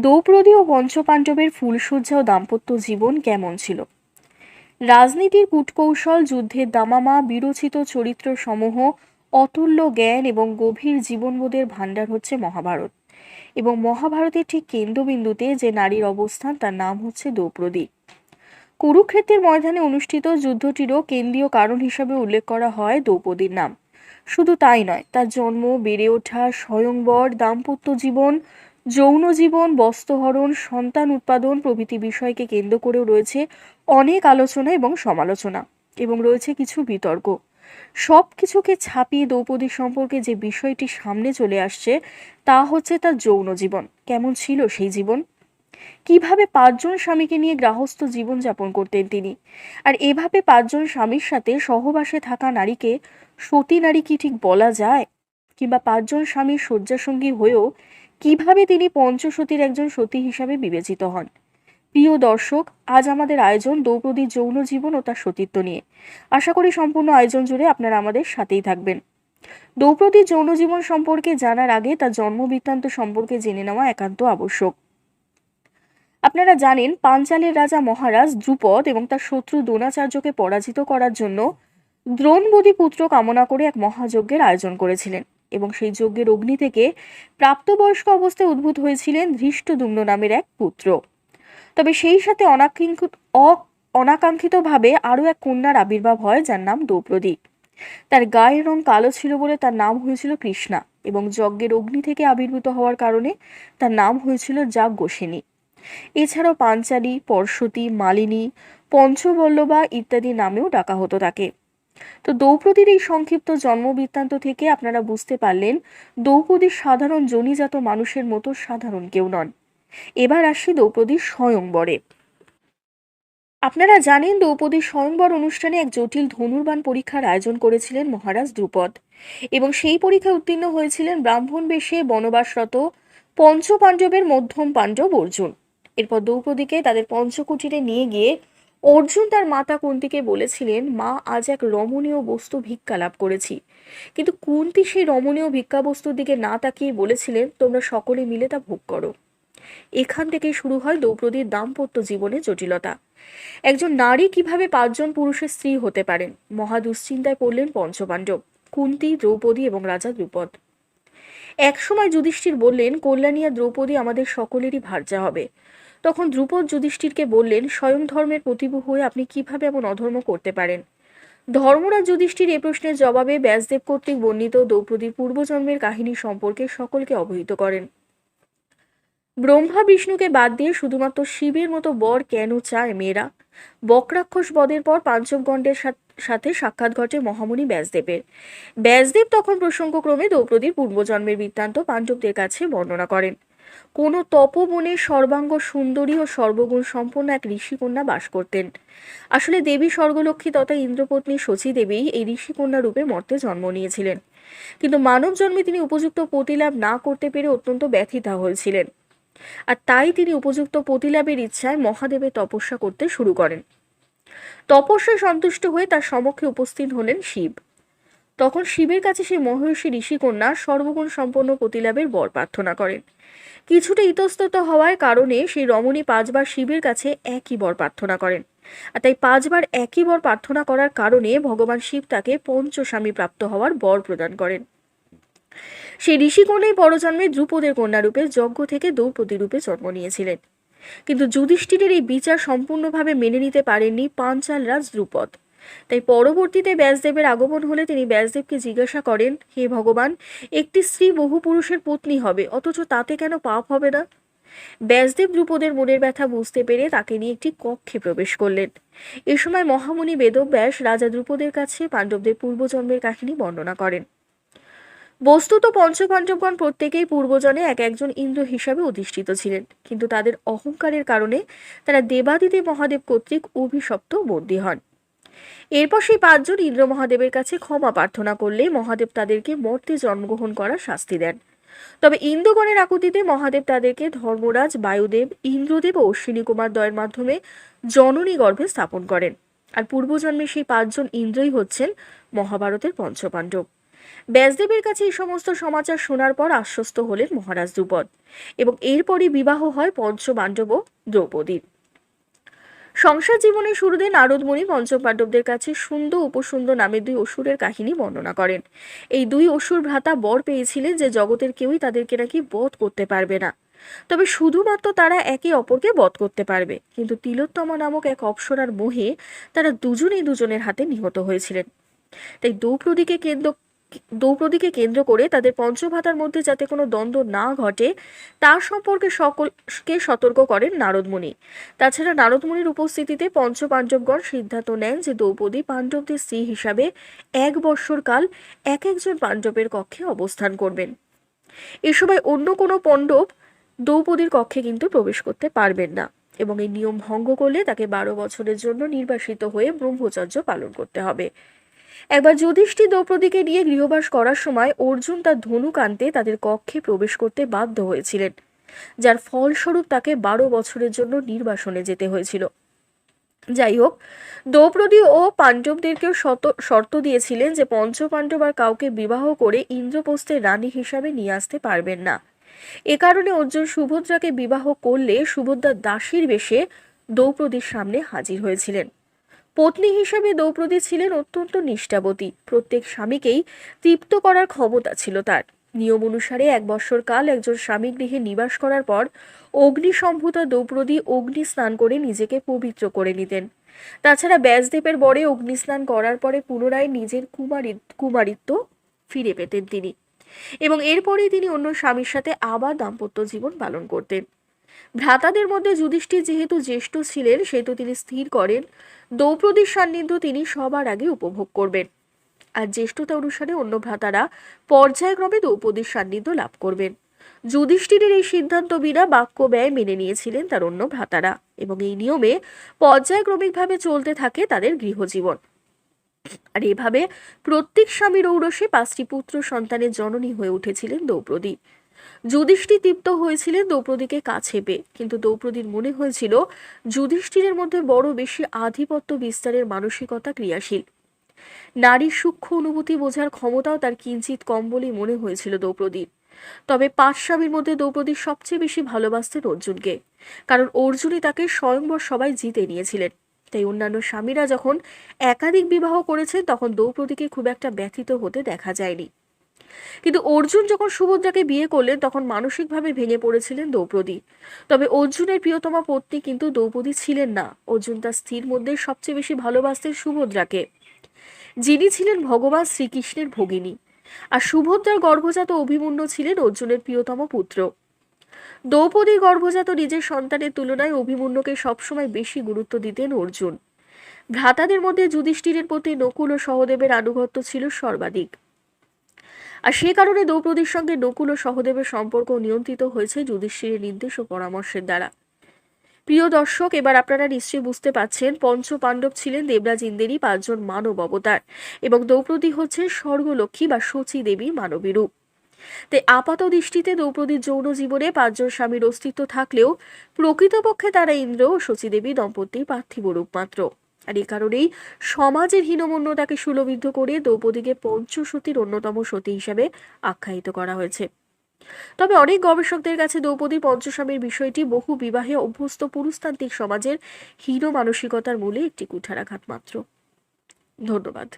দ্রৌপদী ও পঞ্চপাণ্ডবের ফুলশয্যা ও দাম্পত্য জীবন কেমন ছিল? রাজনীতির কূটকৌশল, যুদ্ধের দামামা, বিরচিত চরিত্র সমূহ, অতুল্য জ্ঞান এবং গভীর জীবনবোধের ভাণ্ডার হচ্ছে মহাভারত। এবং মহাভারতের ঠিক কেন্দ্রবিন্দুতে যে নারীর অবস্থান, তার নাম হচ্ছে দ্রৌপদী। কুরুক্ষেত্রের ময়দানে অনুষ্ঠিত যুদ্ধটিরও কেন্দ্রীয় কারণ হিসাবে উল্লেখ করা হয় দ্রৌপদীর নাম। শুধু তাই নয়, তার জন্ম, বেড়ে ওঠা, স্বয়ংবর, দাম্পত্য জীবন যৌন জীবন, বস্ত্রহরণ, সন্তান উৎপাদন প্রভৃতি বিষয়কে কেন্দ্র করেও রয়েছে অনেক আলোচনা এবং সমালোচনা এবং রয়েছে কিছু বিতর্ক। সব কিছুকে ছাপিয়ে দ্রৌপদী সম্পর্কে যে বিষয়টি সামনে চলে আসছে, তা হচ্ছে তার যৌন জীবন। কেমন ছিল সেই জীবন? কীভাবে পাঁচজন স্বামীকে নিয়ে গৃহস্থ জীবন যাপন করতেন তিনি? আর এভাবে পাঁচজন স্বামীর সাথে সহবাসে থাকা নারীকে সতী নারী কি ঠিক বলা যায়? কিংবা পাঁচজন স্বামীর শয্যাসঙ্গী হয়েও কীভাবে তিনি পঞ্চসতীর একজন সতী হিসাবে বিবেচিত হন? প্রিয় দর্শক, আজ আমাদের আয়োজন দ্রৌপদীর যৌন জীবন ও তার সতীত্ব নিয়ে। আশা করি সম্পূর্ণ আয়োজন জুড়ে আপনারা আমাদের সাথেই থাকবেন। দ্রৌপদীর যৌন জীবন সম্পর্কে জানার আগে তার জন্ম বৃত্তান্ত সম্পর্কে জেনে নেওয়া একান্ত আবশ্যক। আপনারা জানেন, পাঞ্চালের রাজা মহারাজ দ্রুপদ এবং তার শত্রু দ্রোণাচার্যকে পরাজিত করার জন্য দ্রোণবদী পুত্র কামনা করে এক মহাযজ্ঞের আয়োজন করেছিলেন। এবং সেই যজ্ঞের অগ্নি থেকে প্রাপ্তবয়স্ক অবস্থায় উদ্ভূত হয়েছিলেন ধৃষ্টদুম্ন নামের এক পুত্র। তবে সেই সাথে অনাকাঙ্ক্ষিত অনাকাঙ্ক্ষিতভাবে আরও এক কন্যার আবির্ভাব হয়, যার নাম দ্রৌপদী। তার গায়ের রং কালো ছিল বলে তার নাম হয়েছিল কৃষ্ণা এবং যজ্ঞের অগ্নি থেকে আবির্ভূত হওয়ার কারণে তার নাম হয়েছিল যাজ্ঞসেনী এছাড়াও পাঞ্চালী পর্ষতী মালিনী, পঞ্চবল্লভা ইত্যাদি নামেও ডাকা হতো তাকে। তো দ্রৌপদীর এই সংক্ষিপ্ত জন্মবৃত্তান্ত থেকে আপনারা বুঝতে পারলেন, দ্রৌপদী সাধারণ জনিজাত মানুষের মতো সাধারণ কেউ নন। এবার আসি দ্রৌপদীর স্বয়ংবরে আপনারা জানেন দ্রৌপদীর স্বয়ংবর অনুষ্ঠানে এক জটিল ধনুর্বাণ পরীক্ষার আয়োজন করেছিলেন মহারাজ দ্রুপদ এবং সেই পরীক্ষায় উত্তীর্ণ হয়েছিলেন ব্রাহ্মণ বেশে বনবাসরত পঞ্চপাণ্ডবের মধ্যম পাণ্ডব অর্জুন। এরপর দ্রৌপদীকে তাদের পঞ্চকুটিরে নিয়ে গিয়ে অর্জুন তার মাতা কুন্তিকে বলেছিলেন, মা, আজ এক রমণীয় বস্তু ভিক্ষা লাভ করেছি। কিন্তু কুন্তি সেই রমণীয় ভিক্ষা বস্তুর দিকে না তাকিয়ে বলেছিলেন, তোমরা সকলে মিলে তা ভোগ করো। এখান থেকেই শুরু হয় দ্রৌপদীর দাম্পত্য জীবনে জটিলতা। একজন নারী কীভাবে পাঁচজন পুরুষের স্ত্রী হতে পারেন? মহা দুশ্চিন্তায় পড়লেন পঞ্চপাণ্ডব, কুন্তি, দ্রৌপদী এবং রাজা দ্রুপদ। একসময় যুধিষ্ঠির বললেন, কল্যাণী আর দ্রৌপদী আমাদের সকলেরই ভার্যা হবে। তখন ধ্রুপদ যুধিষ্ঠিরকে বললেন, স্বয়ং ধর্মের প্রতিভু হয়ে আপনি কীভাবে এমন অধর্ম করতে পারেন? ধর্মরাজ যুধিষ্ঠির এ প্রশ্নের জবাবে ব্যাসদেব কর্তৃক বর্ণিত দ্রৌপদীর পূর্বজন্মের কাহিনী সম্পর্কে সকলকে অবহিত করেন। ব্রহ্মা বিষ্ণুকে বাদ দিয়ে শুধুমাত্র শিবের মতো বর, কেন চায় মেয়েরা, বকরাক্ষস বদের পর পাঞ্চবগণ্ডের সাথ- সাক্ষাৎ ঘটে মহামুনি ব্যাসদেবের। ব্যাসদেব তখন প্রসঙ্গক্রমে দ্রৌপদীর পূর্বজন্মের বৃত্তান্ত পাণ্ডবদের কাছে বর্ণনা করেন। কোন তপবনে সর্বাঙ্গ সুন্দরী ও সর্বগুণ সম্পন্ন এক ঋষিকন্যা বাস করতেন। আসলে দেবী স্বর্গলক্ষ্মী তথা ইন্দ্রপত্নী শচী দেবী এই ঋষিকন্যা রূপে মর্তে জন্ম নিয়েছিলেন। কিন্তু মানব জন্মে তিনি উপযুক্ত প্রতিলাভ না করতে পেরে অত্যন্ত ব্যথিতা হয়েছিলেন। আর তাই তিনি উপযুক্ত প্রতিলাভের ইচ্ছায় মহাদেবের তপস্যা করতে শুরু করেন। তপস্যায় সন্তুষ্ট হয়ে তার সমক্ষে উপস্থিত হলেন শিব। তখন শিবের কাছে সেই মহর্ষি ঋষিকন্যা সর্বগুণ সম্পন্ন প্রতিলাভের বর প্রার্থনা করেন। কিছুটা ইতস্তত হওয়ার কারণে সেই রমণী পাঁচবার শিবের কাছে একই বর প্রার্থনা করেন। আর তাই পাঁচবার একই বর প্রার্থনা করার কারণে ভগবান শিব তাকে পঞ্চস্বামী প্রাপ্ত হওয়ার বর প্রদান করেন। সেই ঋষিকন্যাই পরজন্মে দ্রুপদের কন্যারূপে যজ্ঞ থেকে দ্রৌপদী রূপে জন্ম নিয়েছিলেন। কিন্তু যুধিষ্ঠিরের এই বিচার সম্পূর্ণভাবে মেনে নিতে পারেননি পাঞ্চাল রাজ দ্রুপদ তাই পরবর্তীতে ব্যাসদেবের আগমন হলে তিনি ব্যাসদেবকে জিজ্ঞাসা করেন, হে ভগবান, একটি স্ত্রী বহু পুরুষের পত্নী হবে, অথচ তাতে কেন পাপ হবে না? ব্যাসদেব দ্রুপদের মনের ব্যথা বুঝতে পেরে তাকে নিয়ে একটি কক্ষে প্রবেশ করলেন। এ সময় মহামুনি বেদব্যাস রাজা দ্রুপদের কাছে পাণ্ডবদের পূর্বজন্মের কাহিনী বর্ণনা করেন। বস্তুত পঞ্চপাণ্ডবগণ প্রত্যেকেই পূর্বজনে এক একজন ইন্দ্র হিসাবে অধিষ্ঠিত ছিলেন, কিন্তু তাদের অহংকারের কারণে তারা দেবাদিদেব মহাদেব কর্তৃক অভিশপ্ত বন্দী হন। এরপর সেই পাঁচজন ইন্দ্র মহাদেবের কাছে ক্ষমা প্রার্থনা করলে মহাদেব তাদেরকে মর্তে জন্মগ্রহণ করার শাস্তি দেন। তবে ইন্দ্রগণের আকুতিতে মহাদেব তাদেরকে ধর্মরাজ, বায়ুদেব, ইন্দ্রদেব ও অশ্বিনী কুমার দয়ের মাধ্যমে জননী গর্ভে স্থাপন করেন। আর পূর্বজন্মে সেই পাঁচজন ইন্দ্রই হচ্ছেন মহাভারতের পঞ্চপাণ্ডব। ব্যাসদেবের কাছে এই সমস্ত সমাচার শোনার পর আশ্বস্ত হলেন মহারাজ দ্রুপদ এবং এরপরই বিবাহ হয় পঞ্চপাণ্ডব ও দ্রৌপদীর। সংসার জীবনের শুরুতে নারদমণি পঞ্চপাণ্ডবদের কাছে সুন্দর উপসুন্দর নামে দুই অসুরের কাহিনী বর্ণনা করেন। এই দুই অসুর ভ্রাতা বর পেয়েছিলেন যে জগতের কেউই তাদেরকে নাকি বধ করতে পারবে না। তবে শুধুমাত্র তারা একে অপরকে বধ করতে পারবে, কিন্তু তিলোত্তমা নামক এক অপ্সরার মোহে তারা দুজনেই দুজনের হাতে নিহত হয়েছিলেন। তাই দ্রৌপদীকে কেন্দ্র দ্রৌপদীকে কেন্দ্র করে তাদের পঞ্চভাতার মধ্যে যাতে কোনো দ্বন্দ্ব না ঘটে, তার সম্পর্কে সকলকে সতর্ক করেন নারদমুনি। তাছাড়া নারদমুনির উপস্থিতিতে পঞ্চপাণ্ডবগণ সিদ্ধান্ত নেন যে দ্রৌপদী পাণ্ডবদের স্ত্রী হিসাবে এক বৎসর কাল এক একজন পাণ্ডবের কক্ষে অবস্থান করবেন। এ সময় অন্য কোনো পণ্ডব দ্রৌপদীর কক্ষে কিন্তু প্রবেশ করতে পারবেন না এবং এই নিয়ম ভঙ্গ করলে তাকে বারো বছরের জন্য নির্বাসিত হয়ে ব্রহ্মচর্য পালন করতে হবে। একবার যুধিষ্ঠির দ্রৌপদীকে নিয়ে গৃহবাস করার সময় অর্জুন তার ধনুক আনতে তাদের কক্ষে প্রবেশ করতে বাধ্য হয়েছিলেন, যার ফলস্বরূপ তাকে বারো বছরের জন্য নির্বাসনে যেতে হয়েছিল। যাই হোক, দ্রৌপদী ও পাণ্ডবদেরকেও শত, শর্ত দিয়েছিলেন যে পঞ্চপাণ্ডব আর কাউকে বিবাহ করে ইন্দ্রপ্রস্থের রানী হিসাবে নিয়ে আসতে পারবেন না। এ কারণে অর্জুন সুভদ্রাকে বিবাহ করলে সুভদ্রার দাসীর বেশে দ্রৌপদীর সামনে হাজির হয়েছিলেন। পত্নী হিসেবে দ্রৌপদী ছিলেন অত্যন্ত নিষ্ঠাবতী। প্রত্যেক স্বামীকেই তৃপ্ত করার ক্ষমতা ছিল তার। নিয়ম অনুসারে এক বৎসর কাল একজন স্বামী গৃহে নিবাস করার পর অগ্নিসম্ভূত দ্রৌপদী অগ্নি স্নান করে নিজেকে পবিত্র করে নিতেন। তাছাড়া ব্যাসদেবের বরে অগ্নিস্নান করার পরে পুনরায় নিজের কুমারী, কুমারিত্ব ফিরে পেতেন তিনি। এবং এরপরেই তিনি অন্য স্বামীর সাথে আবার দাম্পত্য জীবন পালন করতেন। ভ্রাতাদের মধ্যে যুধিষ্ঠির যেহেতু জ্যেষ্ঠ ছিলেন, সেহেতু তিনি স্থির করেন। দ্রৌপদীর সান্নিধ্য তিনি সবার আগে উপভোগ করবেন। আর জ্যেষ্ঠতা অনুসারে অন্য ভ্রাতারা পর্যায়ক্রমে দ্রৌপদীর সান্নিধ্য লাভ করবেন। যুধিষ্ঠিরের এই সিদ্ধান্ত বিনা বাক্য ব্যয় মেনে নিয়েছিলেন তার অন্য ভ্রাতারা এবং এই নিয়মে পর্যায়ক্রমিকভাবে চলতে থাকে তাদের গৃহজীবন। আর এভাবে প্রত্যেক স্বামীর ঔরসে পাঁচটি পুত্র সন্তানের জননী হয়ে উঠেছিলেন দ্রৌপদী। যুধিষ্ঠির তৃপ্ত হয়েছিলেন দ্রৌপদীকে কাছে পেয়ে। কিন্তু দ্রৌপদীর মনে হয়েছিল, যুধিষ্ঠিরের মধ্যে বড় বেশি আধিপত্য বিস্তারের মানসিকতা ক্রিয়াশীল। নারীর সূক্ষ্ম অনুভূতি বোঝার ক্ষমতাও তার কিঞ্চিত কম বলেই মনে হয়েছিল দ্রৌপদীর। তবে পাঁচ স্বামীর মধ্যে দ্রৌপদী সবচেয়ে বেশি ভালোবাসতেন অর্জুনকে, কারণ অর্জুনই তাকে স্বয়ংবর সবাই জিতে নিয়েছিলেন। তাই অন্যান্য স্বামীরা যখন একাধিক বিবাহ করেছেন, তখন দ্রৌপদীকে খুব একটা ব্যথিত হতে দেখা যায়নি। কিন্তু অর্জুন যখন সুভদ্রাকে বিয়ে করলেন, তখন মানসিকভাবে ভেঙে পড়েছিলেন দ্রৌপদী। তবে অর্জুনের প্রিয়তমা পত্নী কিন্তু দ্রৌপদী ছিলেন না। অর্জুন তার স্ত্রীর মধ্যে সবচেয়ে বেশি ভালোবাসতেন সুভদ্রাকে। যিনি ছিলেন ভগবান শ্রীকৃষ্ণের ভগিনী। আর সুভদ্রার গর্ভজাত অভিমন্যু ছিলেন অর্জুনের প্রিয়তম পুত্র। দ্রৌপদীর গর্ভজাত নিজের সন্তানের তুলনায় অভিমন্যুকে সবসময় বেশি গুরুত্ব দিতেন অর্জুন। ভ্রাতাদের মধ্যে যুধিষ্ঠিরের প্রতি নকুল ও সহদেবের আনুগত্য ছিল সর্বাধিক। আর সে কারণে দ্রৌপদীর সঙ্গে নকুল ও সহদেবের সম্পর্ক নিয়ন্ত্রিত হয়েছে যুধিষ্ঠিরের নির্দেশ ও পরামর্শের দ্বারা। প্রিয় দর্শক, এবার আপনারা নিশ্চয়ই বুঝতে পাচ্ছেন পঞ্চ পাণ্ডব ছিলেন দেবরাজ ইন্দেরই পাঁচজন মানব অবতার এবং দ্রৌপদী হচ্ছে স্বর্গলক্ষ্মী বা সচী দেবী মানবী রূপ। তাই আপাত দৃষ্টিতে দ্রৌপদীর যৌন জীবনে পাঁচজন স্বামীর অস্তিত্ব থাকলেও প্রকৃতপক্ষে তারা ইন্দ্র ও শচীদেবী দম্পতির পার্থিব রূপ মাত্র। আর এ কারণেই সমাজের হীনমন্যতাকে সুলভিদ্ধ করে দ্রৌপদীকে পঞ্চসতীর অন্যতম সতী হিসাবে আখ্যায়িত করা হয়েছে। তবে অনেক গবেষকদের কাছে দ্রৌপদী পঞ্চস্বামীর বিষয়টি বহু বিবাহে অভ্যস্ত পুরুষতান্ত্রিক সমাজের হীন মানসিকতার মূলে একটি কুঠারাঘাত মাত্র। ধন্যবাদ।